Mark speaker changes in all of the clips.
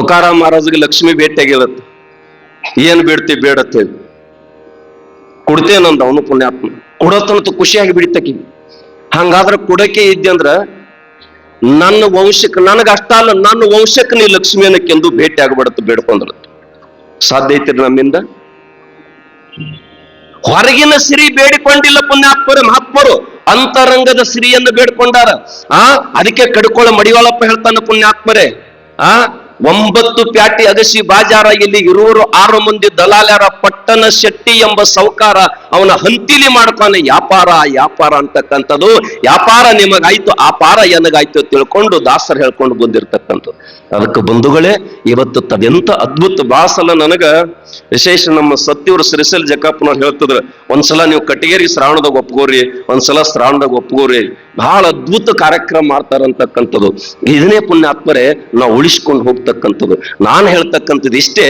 Speaker 1: ತುಕಾರಾಮ್ ಮಹಾರಾಜ್ಗೆ ಲಕ್ಷ್ಮಿ ಭೇಟಿಯಾಗಿರತ್ತೆ. ಏನ್ ಬೇಡ್ತಿ ಬೇಡತ್ತೆ ಕುಡ್ತೇನಂದ ಅವನು ಪುಣ್ಯಾತ್ಮ. ಕೊಡತ್ತಂತ ಖುಷಿಯಾಗಿ ಬಿಡಿತಕಿ. ಹಂಗಾದ್ರೆ ಕೊಡಕ್ಕೆ ಇದ್ದಂದ್ರ ನನ್ನ ವಂಶಕ್ಕೆ ನನಗ ಅಲ್ಲ, ನನ್ನ ವಂಶಕ್ಕೆ ನೀ ಲಕ್ಷ್ಮಿಯನ್ನ ಕೆಂದು ಭೇಟಿ ಆಗ್ಬಿಡತ್ತೆ ಬೇಡ್ಕೊಂಡ್ರ. ಸಾಧ್ಯ ಐತಿರಿ ನಮ್ಮಿಂದ? ಹೊರಗಿನ ಸಿರಿ ಬೇಡಿಕೊಂಡಿಲ್ಲ ಪುಣ್ಯಾತ್ಮರು, ಮಹಾತ್ಮರು. ಅಂತರಂಗದ ಸಿರಿಯನ್ನು ಬೇಡ್ಕೊಂಡಾರ. ಆ, ಅದಕ್ಕೆ ಕಡ್ಕೊಳ್ಳ ಮಡಿವಾಳಪ್ಪ ಹೇಳ್ತಾನೆ ಪುಣ್ಯಾತ್ಮರೇ. ಆ ಒಂಬತ್ತು ಪ್ಯಾಟಿ ಅಗಸಿ ಬಾಜಾರ ಇಲ್ಲಿ ಇರುವರು, ಆರು ಮಂದಿ ದಲಾಲ್ಯಾರ ಪಟ್ಟಣ ಶೆಟ್ಟಿ ಎಂಬ ಸೌಕಾರ ಅವನ ಹಂತಿಲಿ ಮಾಡ್ತಾನೆ ವ್ಯಾಪಾರ ವ್ಯಾಪಾರ ಅಂತಕ್ಕಂಥದ್ದು. ವ್ಯಾಪಾರ ನಿಮಗಾಯ್ತು ಆಪಾರ ಎನಗಾಯ್ತು ತಿಳ್ಕೊಂಡು ದಾಸರು ಹೇಳ್ಕೊಂಡು ಬಂದಿರ್ತಕ್ಕಂಥದ್ದು. ಅದಕ್ಕೆ ಬಂಧುಗಳೇ, ಇವತ್ತು ತದೆಂತ ಅದ್ಭುತ ಬಾಸಲ ನನಗ ವಿಶೇಷ ನಮ್ಮ ಸತ್ಯವ್ರ ಸಿರಿಸಲ್ ಜಕ್ಕಪ್ಪನವ್ರು ಹೇಳ್ತಿದ್ರ, ಒಂದ್ಸಲ ನೀವು ಕಟ್ಟಿಗೇರಿ ಶ್ರಾವಣದಾಗ ಒಪ್ಕೋರಿ, ಒಂದ್ಸಲ ಶ್ರಾವಣದಾಗ ಒಪ್ಕೋರಿ ಬಹಳ ಅದ್ಭುತ ಕಾರ್ಯಕ್ರಮ ಮಾಡ್ತಾರಂತಕ್ಕಂಥದ್ದು ಇದನ್ನೇ ಪುಣ್ಯಾತ್ಮರೇ, ನಾವು ಉಳಿಸ್ಕೊಂಡು ಹೋಗ್ತಕ್ಕಂಥದ್ದು. ನಾನು ಹೇಳ್ತಕ್ಕಂಥದ್ದು ಇಷ್ಟೇ,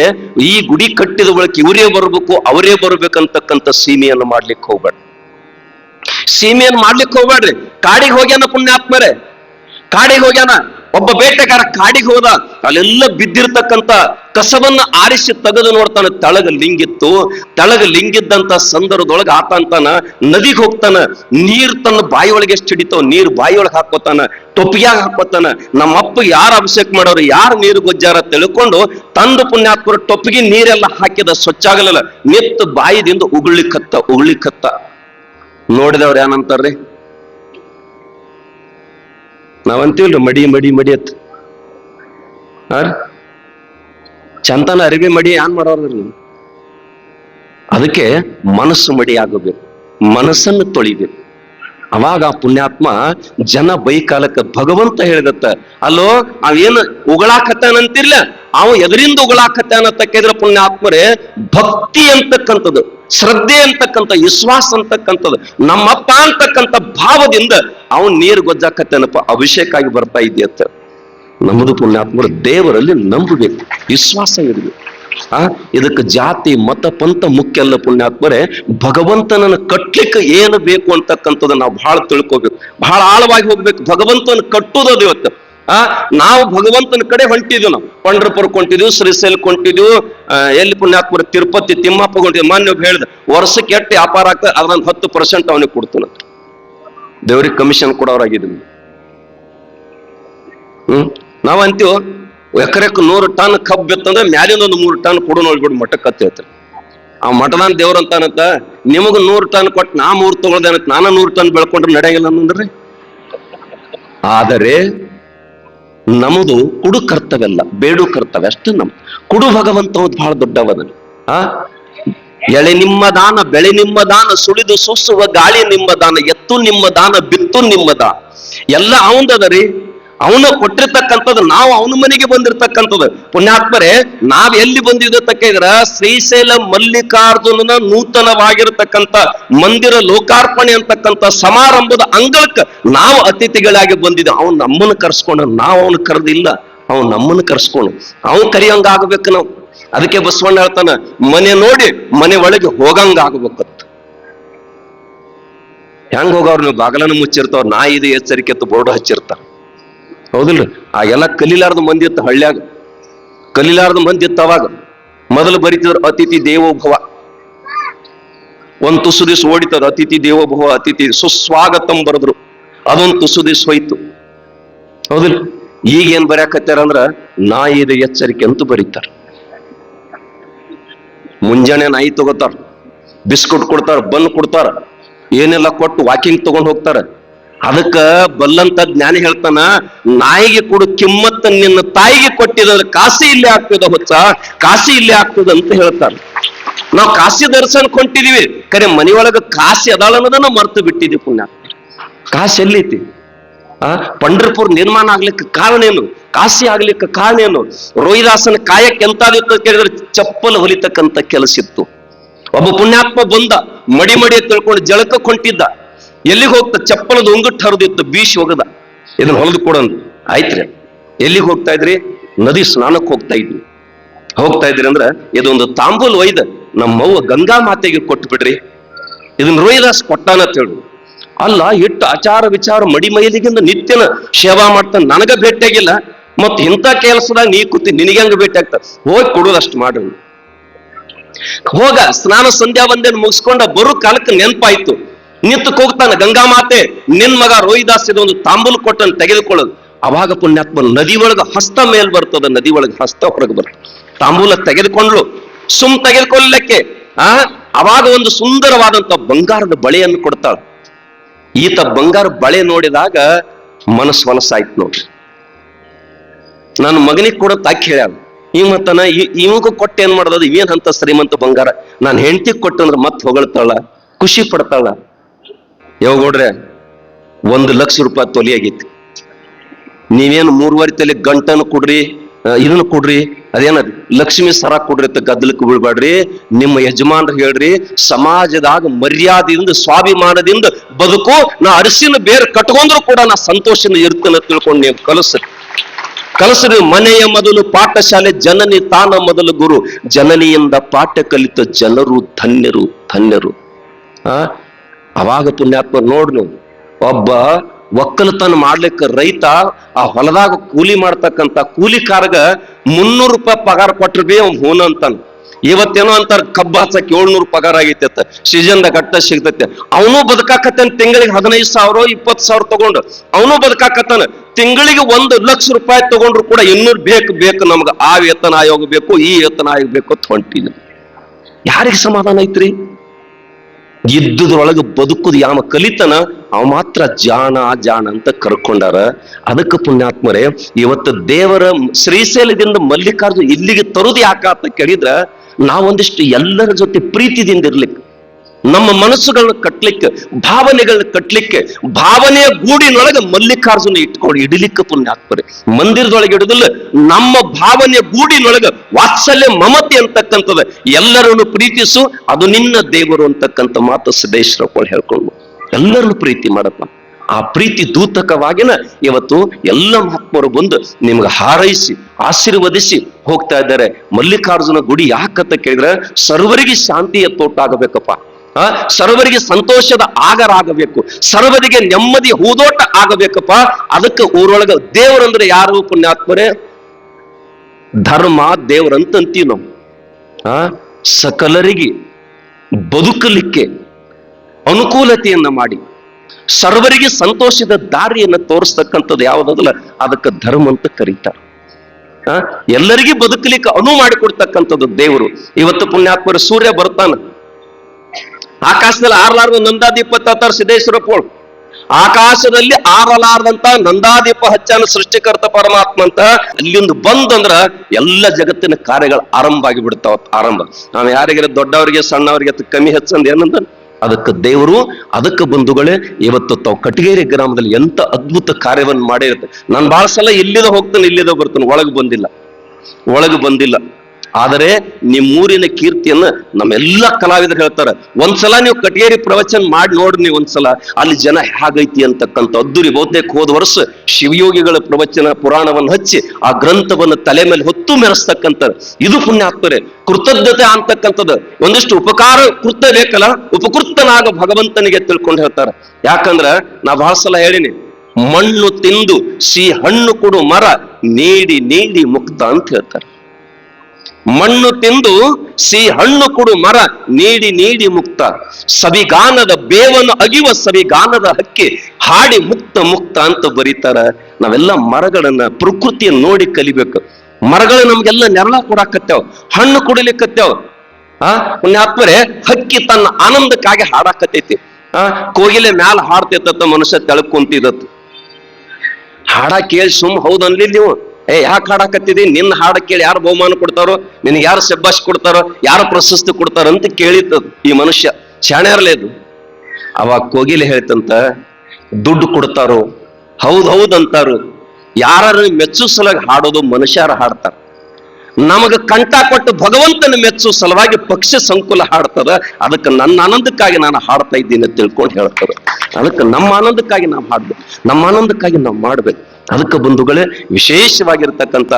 Speaker 1: ಈ ಗುಡಿ ಕಟ್ಟಿದ ಬಳಿಕ ಇವರೇ ಬರ್ಬೇಕು, ಅವರೇ ಬರ್ಬೇಕಂತಕ್ಕಂಥ ಸೀಮೆಯನ್ನು ಮಾಡ್ಲಿಕ್ಕೆ ಹೋಗ್ಬೇಡ. ಸೀಮೆಯನ್ನು ಮಾಡ್ಲಿಕ್ಕೆ ಹೋಗ್ಬೇಡ್ರಿ. ಕಾಡಿಗೆ ಹೋಗ್ಯಾನ ಪುಣ್ಯಾತ್ಮರೇ. ಕಾಡಿಗೆ ಹೋಗ್ಯಾನ. ಒಬ್ಬ ಬೇಟೆಗಾರ ಕಾಡಿಗೆ ಹೋದ ಅಲ್ಲೆಲ್ಲ ಬಿದ್ದಿರ್ತಕ್ಕಂತ ಕಸವನ್ನ ಆರಿಸಿ ತೆಗೆದು ನೋಡ್ತಾನೆ. ತಳಗ ಲಿಂಗಿತ್ತು ತಳಗ ಲಿಂಗಿದ್ದಂತ ಸಂದರ್ಭದೊಳಗ ಆತ ಅಂತಾನ ನದಿಗೆ ಹೋಗ್ತಾನ. ನೀರ್ ತನ್ನ ಬಾಯಿಯೊಳಗೆ ಎಷ್ಟು ಹಿಡಿತಾವ ನೀರ್ ಬಾಯಿಯೊಳಗೆ ಹಾಕೋತಾನ ಹಾಕೋತನ ಹಾಕೋತಾನ ನಮ್ಮಪ್ಪ ಯಾರು ಅಭಿಷೇಕ ಮಾಡೋರು, ಯಾರು ನೀರು ಗೊಜ್ಜಾರ ತಿಳ್ಕೊಂಡು ತಂದು ಪುಣ್ಯಾತ್ಮರ ಟೊಪ್ಪಿಗೆ ನೀರೆಲ್ಲ ಹಾಕಿದ ಸ್ವಚ್ಛಾಗಲಿಲ್ಲ ನಿತ್ತು ಬಾಯಿದಿಂದ ಉಗುಳಿಕತ್ತ ಉಗುಳಿಕತ್ತ ನೋಡಿದವ್ರು ಏನಂತಾರ್ರಿ ನಾವಂತೀವಲ್ರಿ ಮಡಿ ಮಡಿ ಮಡಿ ಅತ್. ಚಂತನ ಅರಿವಿ ಮಡಿ ಏನ್ ಮಾಡೋರ್ರಿ ನೀವು? ಅದಕ್ಕೆ ಮನಸ್ಸು ಮಡಿ ಆಗಬೇಕು. ಮನಸ್ಸನ್ನು ತೊಳಿಬೇಕು. ಅವಾಗ ಆ ಪುಣ್ಯಾತ್ಮ ಜನ ಬೈಕಾಲಕ್ಕ ಭಗವಂತ ಹೇಳಿದತ್ತ, ಅಲ್ಲೋ, ಅವೇನು ಉಗಳಾಕತ್ತಾನಂತಿರ್ಲ? ಅವ ಎದರಿಂದ ಉಗಳಾಕತ್ತಾನತ್ತಕ್ಕಿದ್ರ ಪುಣ್ಯಾತ್ಮರೇ ಭಕ್ತಿ ಅಂತಕ್ಕಂಥದ್ದು, ಶ್ರದ್ಧೆ ಅಂತಕ್ಕಂಥ, ವಿಶ್ವಾಸ ಅಂತಕ್ಕಂಥದ್ದು, ನಮ್ಮಪ್ಪ ಅಂತಕ್ಕಂಥ ಭಾವದಿಂದ ಅವನ್ ನೀರು ಗೊಜ್ಜಾಕತ್ತೇನಪ್ಪ, ಅಭಿಷೇಕ ಆಗಿ ಬರ್ತಾ ಇದೆಯತ್ತ ನಮ್ಮದು ಪುಣ್ಯಾತ್ಮರು ದೇವರಲ್ಲಿ ನಂಬಬೇಕು, ವಿಶ್ವಾಸ ಇರಬೇಕು. ಆ, ಇದಕ್ಕೆ ಜಾತಿ, ಮತ, ಪಂಥ ಮುಖ್ಯ ಅಲ್ಲ ಪುಣ್ಯಾತ್ಮರೇ, ಭಗವಂತನನ್ನ ಕಟ್ಟಲಿಕ್ಕೆ ಏನು ಬೇಕು ಅಂತಕ್ಕಂಥದ್ದು ನಾವು ಬಹಳ ತಿಳ್ಕೋಬೇಕು. ಬಹಳ ಆಳವಾಗಿ ಹೋಗ್ಬೇಕು, ಭಗವಂತನ ಕಟ್ಟುವುದು ಇವತ್ತು. ನಾವು ಭಗವಂತನ ಕಡೆ ಹೊಂಟಿದ್ವಿ ನಾವು. ಪಂಡ್ರಪುರಕ್ಕೆ ಹೊಂಟಿದ್ವಿ ಶ್ರೀಶೈಲ್ ಕೊಂಟಿದ್ವಿ ಆ, ಎಲ್ಲಿ ಪುಣ್ಯಾತ್ಮರ ತಿರುಪತಿ ತಿಮ್ಮಪ್ಪ ಕೊಂಟಿದ್ವಿ. ಮಾನ್ಯ ಹೇಳ್ದ ವರ್ಷಕ್ಕೆ ಎಷ್ಟು ವ್ಯಾಪಾರ ಆಗ್ತದೆ ಅದನ್ನ ಹತ್ತು ಪರ್ಸೆಂಟ್ ಅವನಿಗೆ ಕೊಡ್ತಾನ ದೇವ್ರಿಗೆ ಕಮಿಷನ್ ಕೊಡೋರಾಗಿದ್ವಿ ಹ್ಮ್? ನಾವ್ ಅಂತೀವ್ ಎಕರೆಕ್ ನೂರು ಟನ್ ಕಬ್ಬು ಬಿತ್ತಂದ್ರೆ ಮ್ಯಾಲಿಂದ ಒಂದು ಮೂರು ಟನ್ ಕೊಡು ನೋಡ್ಬಿಡು ಮಠಕ್ಕೆ ಅಂತ ಹೇಳ್ತಾರೆ. ಆ ಮಠದಾನ ದೇವ್ರ ಅಂತಾನಂತ ನಿಮಗ ನೂರು ಟನ್ ಕೊಟ್ಟು ನಾ ಮೂರು ತಗೊಳ್ದೇನಂತ ನಾನು ನೂರು ಟನ್ ಬೆಳ್ಕೊಂಡ್ರೆ ನಡೆಯಂಗಿಲ್ಲ ಅನ್ನಂದ್ರಿ ಆದರೆ ನಮ್ಮದು ಕುಡು ಕರ್ತವ್ಯ ಅಲ್ಲ ಬೇಡು ಕರ್ತವ್ಯ, ಅಷ್ಟೇ ನಮ್ ಕುಡು ಭಗವಂತ ಬಹಳ ದೊಡ್ಡವದನು ಆ? ಎಳೆ ನಿಮ್ಮ ದಾನ, ಬೆಳೆ ನಿಮ್ಮ ದಾನ, ಸುಳಿದು ಸೂಸುವ ಗಾಳಿ ನಿಮ್ಮ ದಾನ, ಎತ್ತು ನಿಮ್ಮ ದಾನ, ಬಿತ್ತು ನಿಮ್ಮ ದಾನ. ಎಲ್ಲ ಅವಂದದ ರೀ. ಅವನ ಕೊಟ್ಟಿರ್ತಕ್ಕಂಥದ್ದು, ನಾವು ಅವನ ಮನೆಗೆ ಬಂದಿರ್ತಕ್ಕಂಥದ್ದು. ಪುಣ್ಯಾತ್ಮರೇ, ನಾವ್ ಎಲ್ಲಿ ಬಂದಿದ್ದ ತಕ್ಕಿದ್ರ ಶ್ರೀಶೈಲ ಮಲ್ಲಿಕಾರ್ಜುನನ ನೂತನವಾಗಿರತಕ್ಕಂಥ ಮಂದಿರ ಲೋಕಾರ್ಪಣೆ ಅಂತಕ್ಕಂಥ ಸಮಾರಂಭದ ಅಂಗಳಕ್ಕೆ ನಾವು ಅತಿಥಿಗಳಾಗಿ ಬಂದಿದ್ದೆ ಅವನು ನಮ್ಮನ್ನು ಕರ್ಸ್ಕೊಂಡು ನಾವು ಅವನು ಕರೆದಿಲ್ಲ. ಅವನು ನಮ್ಮನ್ನು ಕರ್ಸ್ಕೊಂಡು ಅವ್ನು ಕರಿಯಂಗ ಆಗ್ಬೇಕು ನಾವು. ಅದಕ್ಕೆ ಬಸವಣ್ಣ ಹೇಳ್ತಾನ, ಮನೆ ನೋಡಿ, ಮನೆ ಒಳಗೆ ಹೋಗಂಗ ಆಗ್ಬೇಕತ್ತು ಹೆಂಗ್ ಹೋಗವ್ರು ನೀವು? ಬಾಗಲನ್ನು ಮುಚ್ಚಿರ್ತಾವ ನಾ ಇದು ಎಚ್ಚರಿಕೆ ಬೋರ್ಡ್ ಹಚ್ಚಿರ್ತಾರ. ಹೌದಿಲ್ರಿ? ಆ ಎಲ್ಲ ಕಲಿಲಾರ್ದ ಮಂದಿ ಇತ್ತು ಹಳ್ಳ್ಯಾಗ. ಕಲಿಲಾರ್ದ ಮಂದಿ ಇತ್ತು ಅವಾಗ. ಮೊದಲು ಬರಿತಿದ್ರು ಅತಿಥಿ ದೇವೋಭವ. ಒಂದ್ ತುಸು ದಿವಸ ಓಡಿತದ ಅತಿಥಿ ದೇವೋಭವ, ಅತಿಥಿ ಸುಸ್ವಾಗತಂ ಬರೆದ್ರು. ಅದೊಂದು ತುಸು ದಿವಸ ಹೋಯ್ತು. ಹೌದಿಲ್ಲ ಈಗ ಏನ್ ಬರ್ಯಾಕತ್ಯಾರ ಅಂದ್ರ, ನಾಯಿದ ಎಚ್ಚರಿಕೆ ಅಂತೂ ಬರೀತಾರ. ಮುಂಜಾನೆ ನಾಯಿ ತಗೋತಾರ. ಬಿಸ್ಕುಟ್ ಕೊಡ್ತಾರ, ಬನ್ ಕೊಡ್ತಾರ. ಏನೆಲ್ಲ ಕೊಟ್ಟು ವಾಕಿಂಗ್ ತಗೊಂಡ್ ಹೋಗ್ತಾರ. ಅದಕ್ಕ ಬಲ್ಲಂತ ಜ್ಞಾನಿ ಹೇಳ್ತಾನ, ನಾಯಿಗೆ ಕೊಡು ಕಿಮ್ಮತ್ತ ನಿನ್ನ ತಾಯಿಗೆ ಕೊಟ್ಟಿದ್ರೆ ಕಾಸಿ ಇಲ್ಲಿ ಆಗ್ತದ ಹೊಚ್ಚ ಕಾಸಿ ಇಲ್ಲಿ ಆಗ್ತದ ಅಂತ ಹೇಳ್ತಾರ. ನಾವು ಕಾಸಿ ದರ್ಶನಕ್ಕೆ ಕೊಂಟಿದೀವಿ ಕರೆ ಮನೆಯೊಳಗ ಕಾಸಿ ಅದಾಳ ಅನ್ನೋದನ್ನ ಮರ್ತು ಬಿಟ್ಟಿದೀವಿ ಪುಣ್ಯ. ಕಾಸಿ ಎಲ್ಲೈತಿ? ಆ, ಪಂಡರ್ಪುರ್ ನಿರ್ಮಾಣ ಆಗ್ಲಿಕ್ಕೆ ಕಾರಣ ಏನು? ಕಾಸಿ ಆಗ್ಲಿಕ್ಕೆ ಕಾರಣ ಏನು? ರೋಹಿದಾಸನ ಕಾಯಕ್ಕೆ ಎಂತಾದಿತ್ತು ಕೇಳಿದ್ರೆ ಚಪ್ಪಲ್ ಹೊಲಿತಕ್ಕಂತ ಕೆಲಸ ಇತ್ತು. ಒಬ್ಬ ಪುಣ್ಯಾತ್ಮ ಬಂದ, ಮಡಿ ಮಡಿ ತಿಳ್ಕೊಂಡು ಜಳಕ ಹೊಂಟಿದ್ದ ಎಲ್ಲಿಗೆ ಹೋಗ್ತಾ ಚಪ್ಪಲದ ಉಂಗುಟ್ಟು ಹರಿದಿತ್ತು ಬೀಸಿ ಒಗದ. ಇದನ್ನ ಹೊಲದು ಕೊಡ ಆಯ್ತ್ರಿ ಎಲ್ಲಿಗೆ ಹೋಗ್ತಾ ಇದ್ರಿ? ನದಿ ಸ್ನಾನಕ್ಕೆ ಹೋಗ್ತಾ ಇದ್ವಿ. ಹೋಗ್ತಾ ಇದ್ರಿ ಅಂದ್ರ ಇದೊಂದು ತಾಂಬೂಲ್ ಒಯ್ದ ನಮ್ಮವ್ವ ಗಂಗಾ ಮಾತೆಗೆ ಕೊಟ್ಟು ಬಿಡ್ರಿ. ಇದನ್ನ ರೋಹಿದಾಸ್ ಕೊಟ್ಟಾನ ಹೇಳು. ಅಲ್ಲ, ಇಟ್ಟು ಆಚಾರ ವಿಚಾರ ಮಡಿ ಮೈಲಿಗಿಂದ ನಿತ್ಯನ ಸೇವಾ ಮಾಡ್ತಾನೆ. ನನಗ ಭೇಟಿಯಾಗಿಲ್ಲ ಮತ್ ಇಂಥ ಕೆಲಸದಾಗ ನೀ ಕೂತಿ ನಿನಗೆ ಹಂಗ ಭೇಟಿ ಆಗ್ತಾರ? ಹೋಗಿ ಕೊಡೋದಷ್ಟು ಮಾಡ್ರಿ ಹೋಗ, ಸ್ನಾನ ಸಂಧ್ಯಾ ಒಂದೇನು ಮುಗಿಸ್ಕೊಂಡ ಬರೋ ಕಾಲಕ್ಕೆ ನೆನಪಾಯ್ತು. ನಿಂತಕ್ ಕೂಗ್ತಾನೆ ಗಂಗಾ ಮಾತೆ, ನಿನ್ ಮಗ ರೋಹಿದಾಸ್ ಒಂದು ತಾಂಬೂಲ್ ಕೊಟ್ಟನ್ನು ತೆಗೆದುಕೊಳ್ಳೋದು. ಅವಾಗ ಪುಣ್ಯಾತ್ಮ ನದಿ ಒಳಗ ಹಸ್ತ ಮೇಲ್ ಬರ್ತದ, ನದಿ ಒಳಗ ಹಸ್ತ ಹೊರಗೆ ಬರ್ತದೆ. ತಾಂಬೂಲ ತೆಗೆದುಕೊಂಡ್ಲು ಸುಮ್ ತೆಗೆದುಕೊಳ್ಳಕ್ಕೆ, ಆ? ಅವಾಗ ಒಂದು ಸುಂದರವಾದಂತ ಬಂಗಾರದ ಬಳೆಯನ್ನು ಕೊಡ್ತಾಳ. ಈತ ಬಂಗಾರ ಬಳೆ ನೋಡಿದಾಗ ಮನಸ್ ಮನಸ್ಸಾಯ್ತು ನೋಡ್ರಿ. ನನ್ನ ಮಗನಿಗೆ ಕೊಡೋ ತಾಕಿ ಹೇಳ್ಯಾಳ ಈ ಮತ್ತನ ಇವಗೂ ಕೊಟ್ಟು ಏನ್ ಮಾಡೋದು, ಇವೇನ್ ಅಂತ ಶ್ರೀಮಂತ ಬಂಗಾರ? ನಾನು ಹೆಂಡತಿ ಕೊಟ್ಟಂದ್ರೆ ಮತ್ತೆ ಹೊಗಳ್ತಾಳ, ಖುಷಿ ಪಡ್ತಾಳ. ಯಾವಾಗೋಡ್ರೆ ಒಂದು ಲಕ್ಷ ರೂಪಾಯಿ ತೊಲಿ ಆಗಿತ್ತು. ನೀವೇನು ಮೂರುವರೆ ತಲೆ ಗಂಟನ್ನು ಕೊಡ್ರಿ ಇದನ್ನು ಕೊಡ್ರಿ, ಅದೇನದು? ಲಕ್ಷ್ಮಿ ಸರ ಕೊಡ್ರಿ ಅಂತ ಗದ್ದಲಕ್ಕೆ ಬೀಳ್ಬೇಡ್ರಿ, ನಿಮ್ಮ ಯಜಮಾನ್ರು ಹೇಳ್ರಿ, ಸಮಾಜದಾಗ ಮರ್ಯಾದೆಯಿಂದ, ಸ್ವಾಭಿಮಾನದಿಂದ ಬದುಕು, ನಾ ಅರಿಸಿನ ಬೇರೆ ಕಟ್ಕೊಂಡ್ರು ಕೂಡ ನಾ ಸಂತೋಷದಿಂದ ಇರ್ತೇನೆ ತಿಳ್ಕೊಂಡು ನೀವು ಕಲಸ್ರಿ. ಕಲಸ್ರಿ, ಮನೆಯ ಮೊದಲು ಪಾಠಶಾಲೆ, ಜನನಿ ತಾನ ಮೊದಲು ಗುರು. ಜನನಿಯಿಂದ ಪಾಠ ಕಲಿತ ಜನರು ಧನ್ಯರು ಧನ್ಯರು. ಆ? ಅವಾಗ ಪುಣ್ಯಾತ್ಮ ನೋಡ್ ನೀವು ಒಬ್ಬ ಒಕ್ಕಲತನ ಮಾಡ್ಲಿಕ್ಕೆ ರೈತ ಆ ಹೊಲದಾಗ ಕೂಲಿ ಮಾಡ್ತಕ್ಕಂತ ಕೂಲಿಕಾರಗ ಮುನ್ನೂರು ರೂಪಾಯಿ ಪಗಾರ ಕೊಟ್ರ ಬಿ ಅವ್ನು ಹೂನ ಅಂತಾನ. ಇವತ್ತೇನೋ ಅಂತಾರ, ಕಬ್ಬ ಹಚ್ಚಕ್ ಏಳ್ನೂರು ಪಗಾರ ಆಗೈತೆ ಅಂತ ಸೀಸನ್ದಾಗ ಅಟ್ಟ ಸಿಗ್ತೈತೆ. ಅವನು ಬದುಕಾಕತ್ತಾನ ತಿಂಗಳಿಗೆ ಹದಿನೈದು ಸಾವಿರ, ಇಪ್ಪತ್ತು ಸಾವಿರ ತಗೊಂಡು. ಅವನು ಬದುಕಾಕತ್ತಾನ. ತಿಂಗಳಿಗೆ ಒಂದು ಲಕ್ಷ ರೂಪಾಯಿ ತಗೊಂಡ್ರು ಕೂಡ ಇನ್ನೂರು ಬೇಕು ಬೇಕು ನಮ್ಗೆ. ಆ ವೇತನ ಆಯೋಗ ಬೇಕು, ಈ ವೇತನ ಆಯೋಗ ಅಂತ ಹೊಂಟಿದ್ವಿ. ಯಾರಿಗೆ ಸಮಾಧಾನ ಐತ್ರಿ? ಇದ್ದುದ್ರೊಳಗೆ ಬದುಕುದು ಯಾವ ಕಲಿತನ, ಅವ ಮಾತ್ರ ಜಾಣ ಜಾಣ ಅಂತ ಕರ್ಕೊಂಡಾರ. ಅದಕ್ಕೆ ಪುಣ್ಯಾತ್ಮರೇ, ಇವತ್ತು ದೇವರ ಶ್ರೀಶೈಲದಿಂದ ಮಲ್ಲಿಕಾರ್ಜುನ ಇಲ್ಲಿಗೆ ತರುದು ಯಾಕ ಅಂತ ಕೇಳಿದ್ರ, ನಾವೊಂದಿಷ್ಟು ಎಲ್ಲರ ಜೊತೆ ಪ್ರೀತಿದಿಂದ ಇರ್ಲಿಕ್ಕೆ ನಮ್ಮ ಮನಸ್ಸುಗಳನ್ನ ಕಟ್ಲಿಕ್ಕೆ, ಭಾವನೆಗಳನ್ನ ಕಟ್ಟಲಿಕ್ಕೆ ಭಾವನೆಯ ಗೂಡಿನೊಳಗೆ ಮಲ್ಲಿಕಾರ್ಜುನ ಇಟ್ಕೊಂಡು ಇಡಲಿಕ್ಕೆ ಪುಣ್ಯಾತ್ಮರೇ ಮಂದಿರದೊಳಗೆ ಇಡುದಿಲ್ಲ ನಮ್ಮ ಭಾವನೆಯ ಗೂಡಿನೊಳಗೆ ವಾತ್ಸಲ್ಯ, ಮಮತೆ ಅಂತಕ್ಕಂಥದ್ದು ಎಲ್ಲರನ್ನು ಪ್ರೀತಿಸು, ಅದು ನಿನ್ನ ದೇವರು ಅಂತಕ್ಕಂಥ ಮಾತು ಸಿದ್ದೇಶ್ವರಪ್ಪ ಹೇಳ್ಕೊಂಡು ಎಲ್ಲರನ್ನು ಪ್ರೀತಿ ಮಾಡಪ್ಪ. ಆ ಪ್ರೀತಿ ದೂತಕವಾಗಿನ ಇವತ್ತು ಎಲ್ಲ ಮಹಾತ್ಮರು ಬಂದು ನಿಮ್ಗೆ ಹಾರೈಸಿ, ಆಶೀರ್ವದಿಸಿ ಹೋಗ್ತಾ ಇದ್ದಾರೆ. ಮಲ್ಲಿಕಾರ್ಜುನ ಗುಡಿ ಯಾಕಂತ ಕೇಳಿದ್ರೆ ಸರ್ವರಿಗೆ ಶಾಂತಿಯ ತೋಟ ಆಗಬೇಕಪ್ಪ. ಸರ್ವರಿಗೆ ಸಂತೋಷದ ಆಗರ ಆಗಬೇಕು ಸರ್ವರಿಗೆ ನೆಮ್ಮದಿ, ಹೂದೋಟ ಆಗಬೇಕಪ್ಪ. ಅದಕ್ಕೆ ಊರೊಳಗ ದೇವರಂದ್ರೆ ಯಾರು ಪುಣ್ಯಾತ್ಮರೇ? ಧರ್ಮ ದೇವರಂತ ಅಂತೀವಿ ನಾವು. ಆ? ಸಕಲರಿಗೆ ಬದುಕಲಿಕ್ಕೆ ಅನುಕೂಲತೆಯನ್ನ ಮಾಡಿ. ಸರ್ವರಿಗೆ ಸಂತೋಷದ ದಾರಿಯನ್ನು ತೋರಿಸ್ತಕ್ಕಂಥದ್ದು ಯಾವುದಲ್ಲ ಅದಕ್ಕೆ ಧರ್ಮ ಅಂತ ಕರೀತಾರೆ. ಎಲ್ಲರಿಗೂ ಬದುಕಲಿಕ್ಕೆ ಅನು ಮಾಡಿಕೊಡ್ತಕ್ಕಂಥದ್ದು ದೇವರು. ಇವತ್ತು ಪುಣ್ಯಾತ್ಮರ ಸೂರ್ಯ ಬರ್ತಾನ. ಆಕಾಶದಲ್ಲಿ ಆರ್ಲಾರ್ದ ನಂದಾದೀಪ ತಾತಾರ ಸಿದ್ದೇಶ್ವರಪ್ಪ ಆಕಾಶದಲ್ಲಿ ಆರಲಾರ್ದಂತ ನಂದಾದೀಪ ಹಚ್ಚನ ಸೃಷ್ಟಿಕರ್ತ ಪರಮಾತ್ಮ ಅಂತ ಅಲ್ಲಿಂದ ಬಂದಂದ್ರ ಎಲ್ಲ ಜಗತ್ತಿನ ಕಾರ್ಯಗಳು ಆರಂಭ ಆಗಿ ಬಿಡ್ತಾವ ಆರಂಭ. ನಾವು ಯಾರಿಗಾರ ದೊಡ್ಡವರಿಗೆ ಸಣ್ಣವರಿಗೆ ಕಮ್ಮಿ ಹೆಚ್ಚಂದ ಏನಂದ ಅದಕ್ಕೆ ದೇವರು, ಅದಕ್ಕೆ ಬಂಧುಗಳೇ, ಇವತ್ತು ತಾವು ಕಟಗೇರಿ ಗ್ರಾಮದಲ್ಲಿ ಎಂತ ಅದ್ಭುತ ಕಾರ್ಯವನ್ನು ಮಾಡಿರುತ್ತೆ. ನಾನು ಬಹಳ ಸಲ ಇಲ್ಲಿದ ಹೋಗ್ತಾನೆ, ಇಲ್ಲಿದ ಬರ್ತಾನೆ, ಒಳಗೆ ಬಂದಿಲ್ಲ. ಒಳಗೆ ಬಂದಿಲ್ಲ. ಆದರೆ ನಿಮ್ಮೂರಿನ ಕೀರ್ತಿಯನ್ನ ನಮ್ಮೆಲ್ಲ ಕಲಾವಿದರು ಹೇಳ್ತಾರೆ. ಒಂದ್ಸಲ ನೀವು ಕಟಗೇರಿ ಪ್ರವಚನ ಮಾಡಿ ನೋಡ್ರಿ ನೀವು ಒಂದ್ಸಲ, ಅಲ್ಲಿ ಜನ ಹೇಗೈತಿ ಅಂತಕ್ಕಂಥ ಅದ್ದೂರಿ ಬಹುತೇಕ ಹೋದ ವರ್ಷ ಶಿವಯೋಗಿಗಳ ಪ್ರವಚನ ಪುರಾಣವನ್ನು ಹಚ್ಚಿ ಆ ಗ್ರಂಥವನ್ನು ತಲೆ ಮೇಲೆ ಹೊತ್ತು ಮೆರೆಸ್ತಕ್ಕಂಥ ಇದು ಪುಣ್ಯ ಪುಣ್ಯಾತ್ಮರೆ ಕೃತಜ್ಞತೆ ಅಂತಕ್ಕಂಥದ್ದು. ಒಂದಿಷ್ಟು ಉಪಕಾರ ಕೃತ ಬೇಕಲ್ಲ ಉಪಕೃತನಾಗ ಭಗವಂತನಿಗೆ ತಿಳ್ಕೊಂಡು ಹೇಳ್ತಾರೆ. ಯಾಕಂದ್ರ ನಾ ಬಹಳ ಸಲ ಹೇಳಿನಿ, ಮಣ್ಣು ತಿಂದು ಸಿಹಿ ಹಣ್ಣು ಕೊಡು ಮರ, ನೀಡಿ ನೀಡಿ ಮುಕ್ತ ಅಂತ ಹೇಳ್ತಾರೆ. ಮಣ್ಣು ತಿಂದು ಸಿ ಹಣ್ಣು ಕೊಡು ಮರ ನೀಡಿ ನೀಡಿ ಮುಕ್ತ. ಸವಿಗಾನದ ಬೇವನ್ನು ಅಗಿವ ಸವಿಗಾನದ ಹಕ್ಕಿ ಹಾಡಿ ಮುಕ್ತ ಮುಕ್ತ ಅಂತ ಬರೀತಾರ. ನಾವೆಲ್ಲ ಮರಗಳನ್ನ ಪ್ರಕೃತಿಯನ್ನು ನೋಡಿ ಕಲಿಬೇಕು. ಮರಗಳು ನಮ್ಗೆಲ್ಲ ನೆರಳ ಕೊಡಾಕತ್ತೇವ್, ಹಣ್ಣು ಕುಡಿಲಿಕ್ಕತ್ತೇವ್ ಆ? ಪುಣ್ಯಾತ್ಮರೆ ಹಕ್ಕಿ ತನ್ನ ಆನಂದಕ್ಕಾಗಿ ಹಾಡಾಕತ್ತೈತಿ. ಆ? ಕೋಗಿಲೆ ಮ್ಯಾಲ ಹಾಡ್ತೈತತ್ತ ಮನುಷ್ಯ ತೆಳಗ್ ಕುಂತಿದತ್ತು ಹಾಡ ಕೇಳಿ ಸುಮ್ ಹೌದನ್ಲಿ ನೀವು? ಏ, ಯಾಕೆ ಹಾಡಾಕತ್ತಿದಿ? ನಿನ್ನ ಹಾಡ ಕೇಳಿ ಯಾರು ಬಹುಮಾನ ಕೊಡ್ತಾರೋ? ನಿನಗೆ ಯಾರು ಶಬ್ಬಾಷ್ ಕೊಡ್ತಾರೋ? ಯಾರು ಪ್ರಶಸ್ತಿ ಕೊಡ್ತಾರೋ ಅಂತ ಕೇಳಿತ್ತು ಈ ಮನುಷ್ಯ. ಶಾಣ್ಯಾರಲೇ ಇದು ಅವಾಗ ಕೋಗಿಲೆ ಹೇಳ್ತಂತ, ದುಡ್ಡು ಕೊಡ್ತಾರೋ? ಹೌದ್ ಹೌದ್ ಅಂತಾರು. ಯಾರು ಮೆಚ್ಚು ಸಲುವಾಗಿ ಹಾಡೋದು ಮನುಷ್ಯರ ಹಾಡ್ತಾರ. ನಮಗ ಕಂಟ ಕೊಟ್ಟು ಭಗವಂತನ ಮೆಚ್ಚು ಸಲುವಾಗಿ ಪಕ್ಷ ಸಂಕುಲ ಹಾಡ್ತದ ಅದಕ್ಕೆ ನನ್ನ ಆನಂದಕ್ಕಾಗಿ ನಾನು ಹಾಡ್ತಾ ಇದ್ದೀನಿ ತಿಳ್ಕೊಂಡು ಹೇಳ್ತದ ಅದಕ್ಕೆ ನಮ್ಮ ಆನಂದಕ್ಕಾಗಿ ನಾವು ಹಾಡ್ಬೇಕು. ನಮ್ಮ ಆನಂದಕ್ಕಾಗಿ ನಾವು ಮಾಡ್ಬೇಕು. ಅದಕ್ಕೆ ಬಂಧುಗಳೇ, ವಿಶೇಷವಾಗಿರ್ತಕ್ಕಂಥ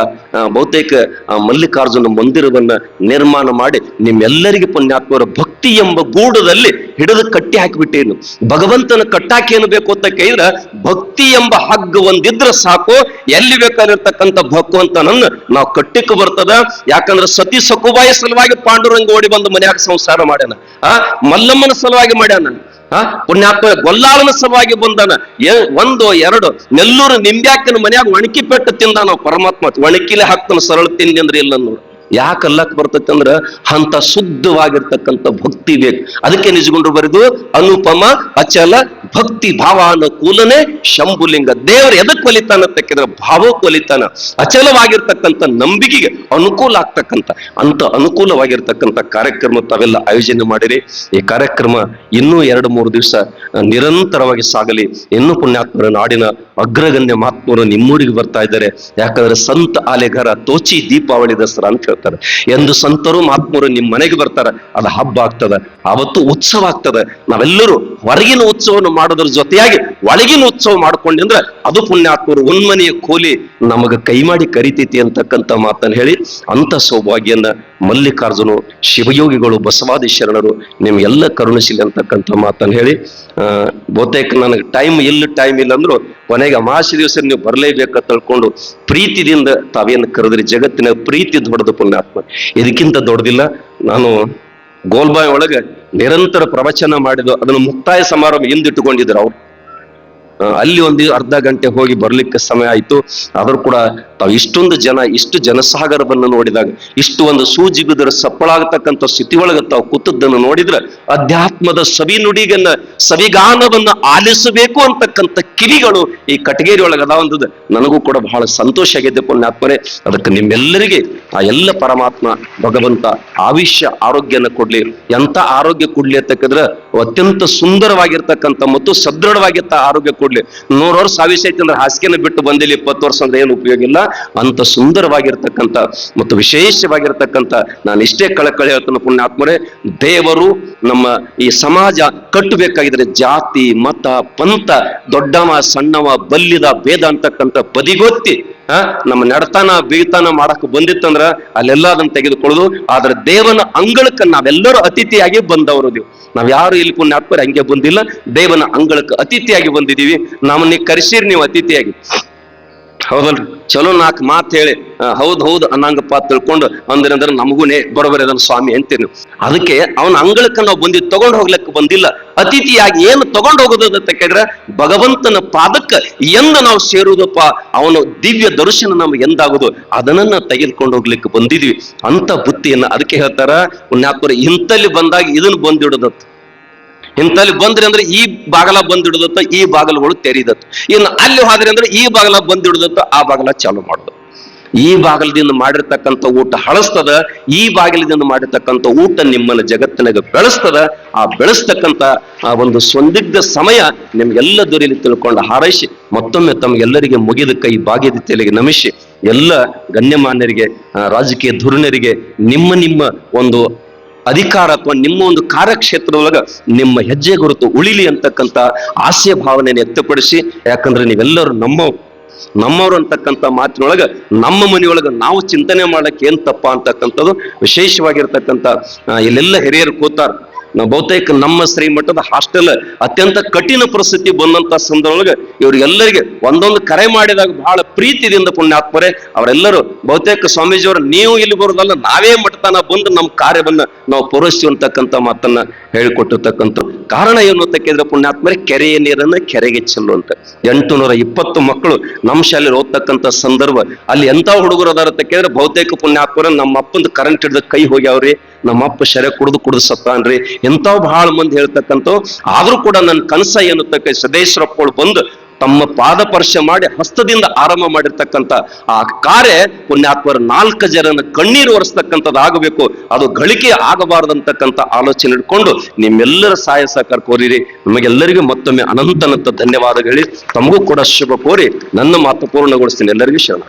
Speaker 1: ಬಹುತೇಕ ಮಲ್ಲಿಕಾರ್ಜುನ ಮಂದಿರವನ್ನ ನಿರ್ಮಾಣ ಮಾಡಿ ನಿಮ್ಮೆಲ್ಲರಿಗೆ ಪುಣ್ಯಾತ್ಮರ ಭಕ್ತಿ ಎಂಬ ಗೂಡದಲ್ಲಿ ಹಿಡಿದು ಕಟ್ಟಿ ಹಾಕಿಬಿಟ್ಟೇನು. ಭಗವಂತನ ಕಟ್ಟಾಕಿ ಏನು ಬೇಕು ಅಂತ ಕೇಳಿದ್ರೆ, ಭಕ್ತಿ ಎಂಬ ಹಗ್ಗ ಒಂದಿದ್ರೆ ಸಾಕು, ಎಲ್ಲಿ ಬೇಕಾಗಿರ್ತಕ್ಕಂಥ ಭಗವಂತನನ್ನು ನಾವು ಕಟ್ಟಿಕ್ಕೆ ಬರ್ತದ. ಯಾಕಂದ್ರೆ ಸತಿ ಸಕುಬಾಯಿ ಸಲುವಾಗಿ ಪಾಂಡುರಂಗ ಓಡಿ ಬಂದು ಮನೆಯಾಗ ಸಂಸಾರ ಮಾಡ್ಯಾನ. ಆ, ಮಲ್ಲಮ್ಮನ ಸಲುವಾಗಿ ಮಾಡ್ಯಾನ. ಆ ಪುಣ್ಯಾತ್ಮ ಗೊಲ್ಲಾಳನ ಸವಾಗಿ ಬಂದಾನ. ಒಂದು, ಎರಡು, ನೆಲ್ಲೂರು ನಿಂಬ್ಯಾಕನ ಮನ್ಯಾಗ ಒಣಕಿ ಪೆಟ್ಟು ತಿಂದ ನಾವು ಪರಮಾತ್ಮ. ಒಣಕಿಲೆ ಹಾಕ್ತಾನ ಸರಳ ತಿಂಡಿ ಅಂದ್ರೆ ಇಲ್ಲ ನೋಡು. ಯಾಕೆ ಅಲ್ಲಕ್ ಬರ್ತೈತೆ ಅಂದ್ರ ಅಂತ ಶುದ್ಧವಾಗಿರ್ತಕ್ಕಂಥ ಭಕ್ತಿ ಬೇಕು. ಅದಕ್ಕೆ ನಿಜಗೊಂಡ್ರು ಬರೆದು, ಅನುಪಮ, ಅಚಲ, ಭಕ್ತಿ ಭಾವಾನುಕೂಲನೆ ಶಂಭುಲಿಂಗ. ದೇವರು ಎದಕ್ ಒಲಿತಾನ ತಕ್ಕಿದ್ರೆ ಭಾವಕ್ಕೆ ಒಲಿತಾನ. ಅಚಲವಾಗಿರ್ತಕ್ಕಂಥ ನಂಬಿಕೆಗೆ ಅನುಕೂಲ ಆಗ್ತಕ್ಕಂಥ. ಅಂತ ಅನುಕೂಲವಾಗಿರ್ತಕ್ಕಂಥ ಕಾರ್ಯಕ್ರಮ ತಾವೆಲ್ಲ ಆಯೋಜನೆ ಮಾಡಿರಿ. ಈ ಕಾರ್ಯಕ್ರಮ ಇನ್ನೂ ಎರಡು ಮೂರು ದಿವಸ ನಿರಂತರವಾಗಿ ಸಾಗಲಿ. ಇನ್ನೂ ಪುಣ್ಯಾತ್ಮರ ನಾಡಿನ ಅಗ್ರಗಣ್ಯ ಮಹಾತ್ಮರು ನಿಮ್ಮೂರಿಗೆ ಬರ್ತಾ ಇದ್ದಾರೆ. ಯಾಕಂದ್ರೆ ಸಂತ ಆಲೆಗಾರ ತೋಚಿ ದೀಪಾವಳಿ ದಸರಾ ಅಂತ ಎಂದು ಸಂತರು ಮಹಾತ್ಮರು ನಿಮ್ಮ ಮನೆಗೆ ಬರ್ತಾರೆ. ಅದು ಹಬ್ಬ ಆಗ್ತದೆ. ಅವತ್ತು ಉತ್ಸವ ಆಗ್ತದೆ. ನಾವೆಲ್ಲರೂ ಹೊರಗಿನ ಉತ್ಸವವನ್ನು ಮಾಡೋದ್ರ ಜೊತೆಯಾಗಿ ಒಳಗಿನ ಉತ್ಸವ ಮಾಡ್ಕೊಂಡ್ರೆ ಅದು ಪುಣ್ಯಾತ್ಮರು ಉನ್ಮನೆಯ ಕೋಲಿ ನಮಗ ಕೈ ಮಾಡಿ ಕರಿತೈತಿ ಅಂತಕ್ಕಂಥ ಮಾತನ್ನು ಹೇಳಿ ಅಂತ ಸೌಭಾಗ್ಯನ ಮಲ್ಲಿಕಾರ್ಜುನು, ಶಿವಯೋಗಿಗಳು ಬಸವಾದಿ ಶರಣರು ನಿಮ್ಗೆಲ್ಲ ಕರುಣಿಸಿಲಿ ಅಂತಕ್ಕಂಥ ಮಾತನ್ನು ಹೇಳಿ ಬಹುತೇಕ ನನಗೆ ಟೈಮ್ ಎಲ್ಲಿ ಟೈಮ್ ಇಲ್ಲ ಅಂದ್ರು ಕೊನೆಗೆ ಅಮಾಸಿ ದಿವಸ ನೀವು ಬರಲೇಬೇಕಂತ ತಿಳ್ಕೊಂಡು ಪ್ರೀತಿದಿಂದ ತಾವೇನು ಕರೆದ್ರಿ? ಜಗತ್ತಿನ ಪ್ರೀತಿ ದೊಡ್ಡದು ಪುಣ್ಯಾತ್ಮ. ಇದಕ್ಕಿಂತ ದೊಡ್ಡದಿಲ್ಲ, ನಾನು ಗೋಲ್ಬಾಯ್ ಒಳಗೆ ನಿರಂತರ ಪ್ರವಚನ ಮಾಡಿದ್ದು, ಅದನ್ನು ಮುಕ್ತಾಯ ಸಮಾರಂಭ ಹಿಂದಿಟ್ಟುಕೊಂಡಿದ್ರು ಅವ್ರು. ಅಲ್ಲಿ ಒಂದು ಅರ್ಧ ಗಂಟೆ ಹೋಗಿ ಬರ್ಲಿಕ್ಕೆ ಸಮಯ ಆಯ್ತು. ಆದ್ರೂ ಕೂಡ ತಾವು ಇಷ್ಟೊಂದು ಜನ, ಇಷ್ಟು ಜನಸಾಗರವನ್ನು ನೋಡಿದಾಗ, ಇಷ್ಟು ಒಂದು ಸೂಜಿ ಬಿದ್ದರೆ ಸಪ್ಪಳಾಗತಕ್ಕಂಥ ಸ್ಥಿತಿ ಒಳಗೆ ತಾವು ಕೂತದ್ದನ್ನು ನೋಡಿದ್ರೆ ಅಧ್ಯಾತ್ಮದ ಸವಿ ನುಡಿಗನ್ನ ಸವಿಗಾನವನ್ನ ಆಲಿಸಬೇಕು ಅಂತಕ್ಕಂಥ ಕಿವಿಗಳು ಈ ಕಟಗೇರಿ ಒಳಗೆ ಅದಾವಂದದ ನನಗೂ ಕೂಡ ಬಹಳ ಸಂತೋಷ ಆಗಿದೆ ಪುಣ್ಯಾತ್ಮರೇ. ಅದಕ್ಕೆ ನಿಮ್ಮೆಲ್ಲರಿಗೆ ಆ ಎಲ್ಲ ಪರಮಾತ್ಮ ಭಗವಂತ ಆವಿಷ್ಯ ಆರೋಗ್ಯನ ಕೊಡ್ಲಿ. ಎಂತ ಆರೋಗ್ಯ ಕೊಡ್ಲಿ ಅಂತಕ್ಕಂದ್ರೆ ಅತ್ಯಂತ ಸುಂದರವಾಗಿರ್ತಕ್ಕಂಥ ಮತ್ತು ಸದೃಢವಾಗಿರ್ತ ಆರೋಗ್ಯ ಕೊಡ್ಲಿ. ನೂರು ವರ್ಷ ಆವಿಷ್ಯ ಅಂದ್ರೆ ಹಾಸಿಗೆನ ಬಿಟ್ಟು ಬಂದಿಲ್ಲ, ಇಪ್ಪತ್ತು ವರ್ಷ ಅಂದ್ರೆ ಏನು ಉಪಯೋಗ ಇಲ್ಲ. ಅಂತ ಸುಂದರವಾಗಿರ್ತಕ್ಕಂಥ ಮತ್ತು ವಿಶೇಷವಾಗಿರ್ತಕ್ಕಂಥ ನಾನು ಇಷ್ಟೇ ಕಳಕಳಿ ಹೇಳ್ತಾನೆ ಪುಣ್ಯಾತ್ಮರೇ, ದೇವರು ನಮ್ಮ ಈ ಸಮಾಜ ಕಟ್ಟಬೇಕಾಗಿದ್ರೆ ಜಾತಿ, ಮತ, ಪಂಥ, ದೊಡ್ಡವ, ಸಣ್ಣವ, ಬಲ್ಲಿದ ಭೇದ ಅಂತಕ್ಕಂಥ ಬದಿಗೊತ್ತಿ ನಮ್ಮ ನಡತನ ಬೀಳ್ತಾನ ಮಾಡಕ್ ಬಂದಿತ್ತಂದ್ರ ಅಲ್ಲೆಲ್ಲ ಅದನ್ನ ತೆಗೆದುಕೊಳ್ಳೋದು. ಆದ್ರೆ ದೇವನ ಅಂಗಳಕ್ಕ ನಾವೆಲ್ಲರೂ ಅತಿಥಿಯಾಗಿ ಬಂದವರು ನೀವು. ನಾವ್ ಯಾರು ಇಲ್ಲಿ ಪುಣ್ಯಾತ್ಮರು ಹಂಗೆ ಬಂದಿಲ್ಲ. ದೇವನ ಅಂಗಳಕ್ಕ ಅತಿಥಿಯಾಗಿ ಬಂದಿದೀವಿ ನಮ್ಮನ್ನ ಕರೆಸಿರಿ ನೀವು ಅತಿಥಿಯಾಗಿ. ಹೌದಲ್ರಿ? ಚಲೋ ನಾಲ್ಕು ಮಾತು ಹೇಳಿ. ಹೌದು ಹೌದ್ ಅನ್ನಂಗಪ್ಪ ತಿಳ್ಕೊಂಡು ಅಂದ್ರಂದ್ರ ನಮಗೂನೇ ಬರೋಬರಿ ಅದನ್ನ ಸ್ವಾಮಿ ಅಂತೇನು ಅದಕ್ಕೆ ಅವನ ಅಂಗಳಕ್ಕೆ ನಾವು ಬಂದಿ ತಗೊಂಡು ಹೋಗ್ಲಿಕ್ಕೆ ಬಂದಿಲ್ಲ. ಅತಿಥಿಯಾಗಿ ಏನು ತಗೊಂಡು ಹೋಗೋದು ಅಂತ ಕೇಳಿದ್ರೆ ಭಗವಂತನ ಪಾದಕ್ಕ ಎಂದು ನಾವು ಸೇರುವುದಪ್ಪ, ಅವನ ದಿವ್ಯ ದರ್ಶನ ನಮ್ಗೆ ಎಂದಾಗುದು ಅದನ್ನ ತೆಗೆದುಕೊಂಡು ಹೋಗ್ಲಿಕ್ಕೆ ಬಂದಿದ್ವಿ. ಅಂತ ಬುತ್ತಿಯನ್ನ ಅದಕ್ಕೆ ಹೇಳ್ತಾರ, ಪುಣ್ಯಾತ್ಮರು, ಇಂತಲ್ಲಿ ಬಂದಾಗ ಇದನ್ನ ಬಂದಿಡೋದತ್ತು ಇಂತಲ್ಲಿ ಬಂದ್ರಿ ಅಂದ್ರೆ ಈ ಬಾಗಲ ಬಂದಿಡದತ್ತ, ಈ ಬಾಗಲಗಳು ತೆರೀದತ್ತು. ಇನ್ನು ಅಲ್ಲಿ ಹೋದ್ರಿ ಅಂದ್ರೆ ಈ ಬಾಗಲ ಬಂದಿಡದತ್ತ, ಆ ಬಾಗಲ ಚಾಲು ಮಾಡುದು. ಈ ಬಾಗಲದಿಂದ ಮಾಡಿರ್ತಕ್ಕಂಥ ಊಟ ಹಳಸ್ತದ, ಈ ಬಾಗಿಲದಿಂದ ಮಾಡಿರ್ತಕ್ಕಂಥ ಊಟ ನಿಮ್ಮನ್ನ ಜಗತ್ತಿನಾಗ ಬೆಳೆಸ್ತದ, ಆ ಬೆಳೆಸ್ತಕ್ಕಂಥ, ಆ ಒಂದು ಸಂದಿಗ್ಧ ಸಮಯ ನಿಮ್ಗೆಲ್ಲ ದೊರೆಯಲಿ ತಿಳ್ಕೊಂಡು ಹಾರೈಸಿ, ಮತ್ತೊಮ್ಮೆ ತಮಗೆಲ್ಲರಿಗೆ ಮುಗಿದ ಕೈ ಬಾಗಿದ ತೆಲೆಗೆ ನಮಿಸಿ, ಎಲ್ಲ ಗಣ್ಯಮಾನ್ಯರಿಗೆ ರಾಜಕೀಯ ಧುರಣರಿಗೆ, ನಿಮ್ಮ ನಿಮ್ಮ ಒಂದು ಅಧಿಕಾರ ಅಥವಾ ನಿಮ್ಮ ಒಂದು ಕಾರ್ಯಕ್ಷೇತ್ರದೊಳಗ ನಿಮ್ಮ ಹೆಜ್ಜೆ ಗುರುತು ಉಳಿಲಿ ಅಂತಕ್ಕಂಥ ಆಸೆ ಭಾವನೆಯನ್ನು ವ್ಯಕ್ತಪಡಿಸಿ. ಯಾಕಂದ್ರೆ ನೀವೆಲ್ಲರೂ ನಮ್ಮ ನಮ್ಮವರು ಅಂತಕ್ಕಂಥ ಮಾತಿನೊಳಗೆ ನಮ್ಮ ಮನೆಯೊಳಗೆ ನಾವು ಚಿಂತನೆ ಮಾಡಕ್ಕೆ ಏನ್ ತಪ್ಪ ಅಂತಕ್ಕಂಥದ್ದು ವಿಶೇಷವಾಗಿರ್ತಕ್ಕಂಥ ಇಲ್ಲೆಲ್ಲ ಹಿರಿಯರು ಕೂತಾರ. ನಾವು ಬಹುತೇಕ ನಮ್ಮ ಶ್ರೀಮಠದ ಹಾಸ್ಟೆಲ್ ಅತ್ಯಂತ ಕಠಿಣ ಪರಿಸ್ಥಿತಿ ಬಂದಂತ ಸಂದರ್ಭದೊಳಗೆ ಇವ್ರಿಗೆಲ್ಲರಿಗೆ ಒಂದೊಂದು ಕರೆ ಮಾಡಿದಾಗ ಬಹಳ ಪ್ರೀತಿದಿಂದ ಪುಣ್ಯಾತ್ಮರೇ ಅವರೆಲ್ಲರೂ ಬಹುತೇಕ ಸ್ವಾಮೀಜಿಯವರು, ನೀವು ಇಲ್ಲಿ ಬರೋದಲ್ಲ ನಾವೇ ಮಠತನ ಬಂದು ನಮ್ಮ ಕಾರ್ಯವನ್ನ ನಾವು ಪೂರೈಸ್ತೀವಿ ಅಂತಕ್ಕಂಥ ಮಾತನ್ನ ಹೇಳಿಕೊಟ್ಟಿರ್ತಕ್ಕಂಥ ಕಾರಣ ಏನು ಅಂತ ಕೇಳಿದ್ರೆ ಪುಣ್ಯಾತ್ಮರೇ ಕೆರೆಯ ನೀರನ್ನ ಕೆರೆಗೆ ಚೆಲ್ಲುವಂತ ಎಂಟು ನೂರ ಇಪ್ಪತ್ತು ಮಕ್ಕಳು ನಮ್ಮ ಶಾಲೆಯಲ್ಲಿ ಓದ್ತಕ್ಕಂಥ ಸಂದರ್ಭ. ಅಲ್ಲಿ ಎಂತ ಹುಡುಗರು ಅದಾರ ಅಂತ ಕೇಳಿದ್ರೆ ಬಹುತೇಕ ಪುಣ್ಯಾತ್ಮರ ನಮ್ಮ ಅಪ್ಪಂದು ಕರೆಂಟ್ ಹಿಡಿದ ಕೈ ಹೋಗ್ಯಾವ್ರಿ, ನಮ್ಮ ಅಪ್ಪ ಶರೆ ಕುಡಿದು ಕುಡಿದು ಸತ್ತಾನ್ರಿ ಎಂತಾವ್ ಬಹಳ ಮಂದಿ ಹೇಳ್ತಕ್ಕಂಥ ಆದ್ರೂ ಕೂಡ ನನ್ನ ಕನಸ ಏನು ತಕ್ಕ ಸದೇಶ್ವರಪ್ಪಗಳು ಬಂದು ತಮ್ಮ ಪಾದಪರ್ಶ ಮಾಡಿ ಹಸ್ತದಿಂದ ಆರಂಭ ಮಾಡಿರ್ತಕ್ಕಂಥ ಆ ಕಾರ್ಯ ಪುಣ್ಯಾತ್ಮರ ನಾಲ್ಕು ಜನನ ಕಣ್ಣೀರು ಒರೆಸ್ತಕ್ಕಂಥದ್ದು ಆಗಬೇಕು. ಅದು ಗಳಿಕೆ ಆಗಬಾರದಂತಕ್ಕಂಥ ಆಲೋಚನೆ ಇಟ್ಕೊಂಡು ನಿಮ್ಮೆಲ್ಲರ ಸಹಾಯ ಸಹಕಾರ ಕೋರಿರಿ. ನಮಗೆಲ್ಲರಿಗೂ ಮತ್ತೊಮ್ಮೆ ಅನಂತನಂತ ಅನಂತ ಧನ್ಯವಾದಗಳು ತಮಗೂ ಕೂಡ ಶುಭ ಕೋರಿ ನನ್ನ ಮಾತು ಪೂರ್ಣಗೊಳಿಸ್ತೀನಿ. ಎಲ್ಲರಿಗೂ ಶರಣ